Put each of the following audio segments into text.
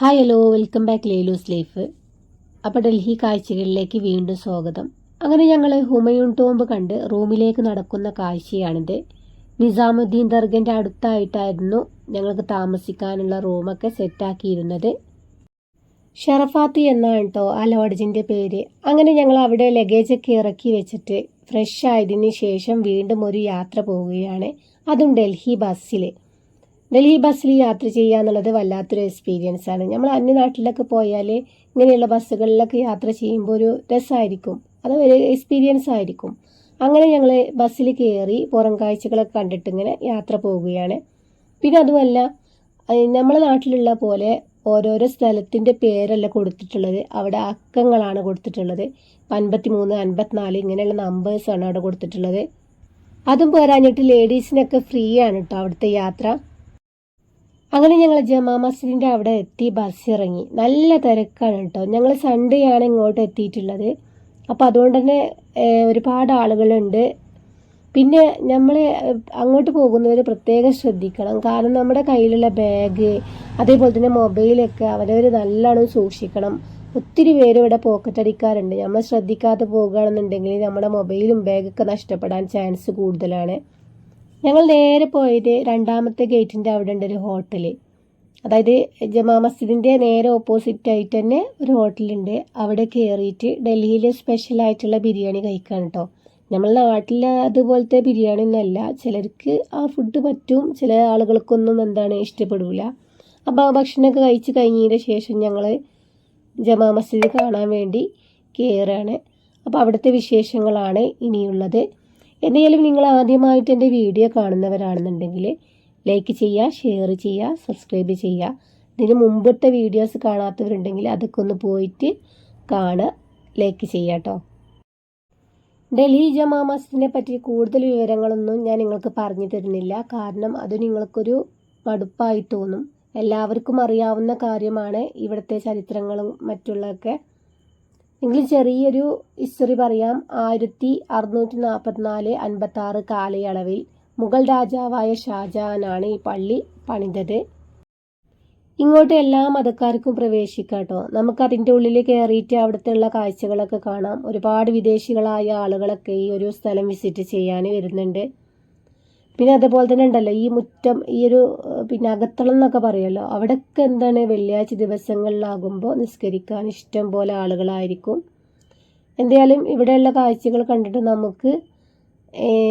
Hi hello welcome back ലേലൂസ് life അപ്പോൾ ഡൽഹി കാഴ്ചകളിലേക്ക് വീണ്ടും സ്വാഗതം. അങ്ങനെ ഞങ്ങൾ ഹുമയൂൺ ടോംബ് കണ്ട് റൂമിലേക്ക് നടക്കുന്ന കാഴ്ചയാണിത്. നിസാമുദ്ദീൻ ദർഗന്റെ അടുത്തായിട്ടായിരുന്നു ഞങ്ങൾക്ക് താമസിക്കാനുള്ള റൂമൊക്കെ സെറ്റാക്കിയിരുന്നത്. ഷറഫാത്തി എന്നാണ് കേട്ടോ ആ ലോഡ്ജിന്റെ പേര്. അങ്ങനെ ഞങ്ങൾ അവിടെ ലഗേജൊക്കെ ഇറക്കി വെച്ചിട്ട് ഫ്രഷ് ആയതിന് ശേഷം വീണ്ടും ഒരു യാത്ര പോവുകയാണ്. അതും ഡൽഹി ബസ്സിൽ ഡൽഹി ബസ്സിൽ യാത്ര ചെയ്യുക എന്നുള്ളത് വല്ലാത്തൊരു എക്സ്പീരിയൻസ് ആണ്. നമ്മൾ അന്യനാട്ടിലൊക്കെ പോയാൽ ഇങ്ങനെയുള്ള ബസ്സുകളിലൊക്കെ യാത്ര ചെയ്യുമ്പോൾ ഒരു രസമായിരിക്കും അത് ഒരു എക്സ്പീരിയൻസ് ആയിരിക്കും. അങ്ങനെ ഞങ്ങൾ ബസ്സിൽ കയറി പുറം കാഴ്ചകളൊക്കെ കണ്ടിട്ട് ഇങ്ങനെ യാത്ര പോവുകയാണ്. പിന്നെ അതുമല്ല നമ്മളെ നാട്ടിലുള്ള പോലെ ഓരോരോ സ്ഥലത്തിന്റെ പേരല്ല കൊടുത്തിട്ടുള്ളത്. അവിടെ അക്കങ്ങളാണ് കൊടുത്തിട്ടുള്ളത്. അൻപത്തി മൂന്ന് അൻപത്തിനാല് ഇങ്ങനെയുള്ള നമ്പേഴ്സാണ് അവിടെ കൊടുത്തിട്ടുള്ളത്. അതും പോരാഞ്ഞിട്ട് ലേഡീസിനൊക്കെ ഫ്രീ ആണ് കേട്ടോ അവിടുത്തെ യാത്ര. അങ്ങനെ ഞങ്ങൾ ജമാ മസ്ജിദിന്റെ അവിടെ എത്തി ബസ് ഇറങ്ങി. നല്ല തിരക്കാണ് കേട്ടോ. ഞങ്ങൾ സൺഡേ ആണ് ഇങ്ങോട്ട് എത്തിയിട്ടുള്ളത്. അപ്പോൾ അതുകൊണ്ട് തന്നെ ഒരുപാട് ആളുകളുണ്ട്. പിന്നെ നമ്മൾ അങ്ങോട്ട് പോകുന്നവർ പ്രത്യേകം ശ്രദ്ധിക്കണം. കാരണം നമ്മുടെ കയ്യിലുള്ള ബാഗ് അതേപോലെ തന്നെ മൊബൈലൊക്കെ അവരവർ നല്ലോണം സൂക്ഷിക്കണം. ഒത്തിരി പേര് ഇവിടെ പോക്കറ്റ് അടിക്കാറുണ്ട്. നമ്മൾ ശ്രദ്ധിക്കാതെ പോകുകയാണെന്നുണ്ടെങ്കിൽ നമ്മുടെ മൊബൈലും ബാഗൊക്കെ നഷ്ടപ്പെടാൻ ചാൻസ് കൂടുതലാണ്. ഞങ്ങൾ നേരെ പോയത് രണ്ടാമത്തെ ഗേറ്റിന്റെ അവിടെ ഉണ്ട് ഒരു അതായത് ജമാ മസ്ജിദിന്റെ നേരെ ഓപ്പോസിറ്റ് ആയിട്ട് തന്നെ ഒരു ഹോട്ടലുണ്ട്. അവിടെ കയറിയിട്ട് ഡൽഹിയിൽ സ്പെഷ്യലായിട്ടുള്ള ബിരിയാണി കഴിക്കാൻ കേട്ടോ നമ്മൾ നാട്ടിൽ അതുപോലത്തെ ബിരിയാണി ഒന്നുമല്ല ചിലർക്ക് ആ ഫുഡ് പറ്റും ചില ആളുകൾക്കൊന്നും എന്താണ് ഇഷ്ടപ്പെടില്ല അപ്പോൾ ആ ഭക്ഷണമൊക്കെ കഴിച്ച് കഴിഞ്ഞതിന് ശേഷം ഞങ്ങൾ ജമാ മസ്ജിദ് കാണാൻ വേണ്ടി കയറുകയാണ് അപ്പോൾ അവിടുത്തെ വിശേഷങ്ങളാണ് ഇനിയുള്ളത്. എന്തെങ്കിലും നിങ്ങൾ ആദ്യമായിട്ട് എന്റെ വീഡിയോ കാണുന്നവരാണെന്നുണ്ടെങ്കിൽ ലൈക്ക് ചെയ്യുക ഷെയർ ചെയ്യുക സബ്സ്ക്രൈബ് ചെയ്യുക. ഇതിന് മുമ്പത്തെ വീഡിയോസ് കാണാത്തവരുണ്ടെങ്കിൽ അതൊക്കെ ഒന്ന് പോയിട്ട് കാണുക ലൈക്ക് ചെയ്യുക കേട്ടോ. ഡൽഹി ജമാ മസ്ജിദിനെ പറ്റി കൂടുതൽ വിവരങ്ങളൊന്നും ഞാൻ നിങ്ങൾക്ക് പറഞ്ഞു തരുന്നില്ല. കാരണം അത് നിങ്ങൾക്കൊരു മടുപ്പായി തോന്നും. എല്ലാവർക്കും അറിയാവുന്ന കാര്യമാണ് ഇവിടുത്തെ ചരിത്രങ്ങളും മറ്റുള്ളതൊക്കെ. എങ്കിലും ചെറിയൊരു ഹിസ്റ്ററി പറയാം. ആയിരത്തി അറുന്നൂറ്റി നാൽപ്പത്തിനാല് അൻപത്തി ആറ് കാലയളവിൽ മുഗൾ രാജാവായ ഷാജഹാനാണ് ഈ പള്ളി പണിതത്. ഇങ്ങോട്ട് എല്ലാ മതക്കാർക്കും പ്രവേശിക്കാം കേട്ടോ നമുക്ക് അതിന്റെ ഉള്ളിൽ കയറിയിട്ട് അവിടുത്തെ ഉള്ള കാഴ്ചകളൊക്കെ കാണാം. ഒരുപാട് വിദേശികളായ ആളുകളൊക്കെ ഈ ഒരു സ്ഥലം വിസിറ്റ് ചെയ്യാൻ വരുന്നുണ്ട്. പിന്നെ അതുപോലെ തന്നെ ഉണ്ടല്ലോ ഈ മുറ്റം ഈ ഒരു പിന്നെ അകത്തളം എന്നൊക്കെ പറയുമല്ലോ അവിടെയൊക്കെ എന്താണ് വെള്ളിയാഴ്ച ദിവസങ്ങളിലാകുമ്പോൾ നിസ്കരിക്കാൻ ഇഷ്ടം പോലെ ആളുകളായിരിക്കും. എന്തായാലും ഇവിടെയുള്ള കാഴ്ചകൾ കണ്ടിട്ട് നമുക്ക്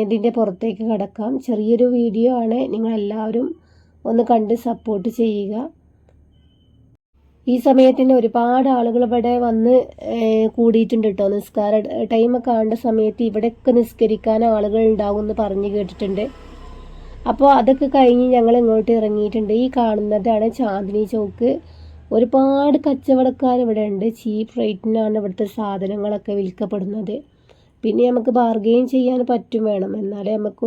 ഇതിന്റെ പുറത്തേക്ക് കിടക്കാം. ചെറിയൊരു വീഡിയോ ആണ്. നിങ്ങളെല്ലാവരും ഒന്ന് കണ്ട് സപ്പോർട്ട് ചെയ്യുക. ഈ സമയത്തിന് ഒരുപാട് ആളുകൾ ഇവിടെ വന്ന് കൂടിയിട്ടുണ്ട് കേട്ടോ. നിസ്കാര ടൈമൊക്കെ ആണ്ട സമയത്ത് ഇവിടെയൊക്കെ നിസ്കരിക്കാൻ ആളുകൾ ഉണ്ടാവും എന്ന് പറഞ്ഞു കേട്ടിട്ടുണ്ട്. അപ്പോൾ അതൊക്കെ കഴിഞ്ഞ് ഞങ്ങൾ ഇങ്ങോട്ട് ഇറങ്ങിയിട്ടുണ്ട്. ഈ കാണുന്നതാണ് ചാന്ദിനി ചോക്ക്. ഒരുപാട് കച്ചവടക്കാർ ഇവിടെ ഉണ്ട് ചീപ്പ് റേറ്റിനാണ് ഇവിടുത്തെ സാധനങ്ങളൊക്കെ വിൽക്കപ്പെടുന്നത്. പിന്നെ നമുക്ക് ബാർഗെയിൻ ചെയ്യാൻ പറ്റും വേണം. എന്നാലേ നമുക്ക്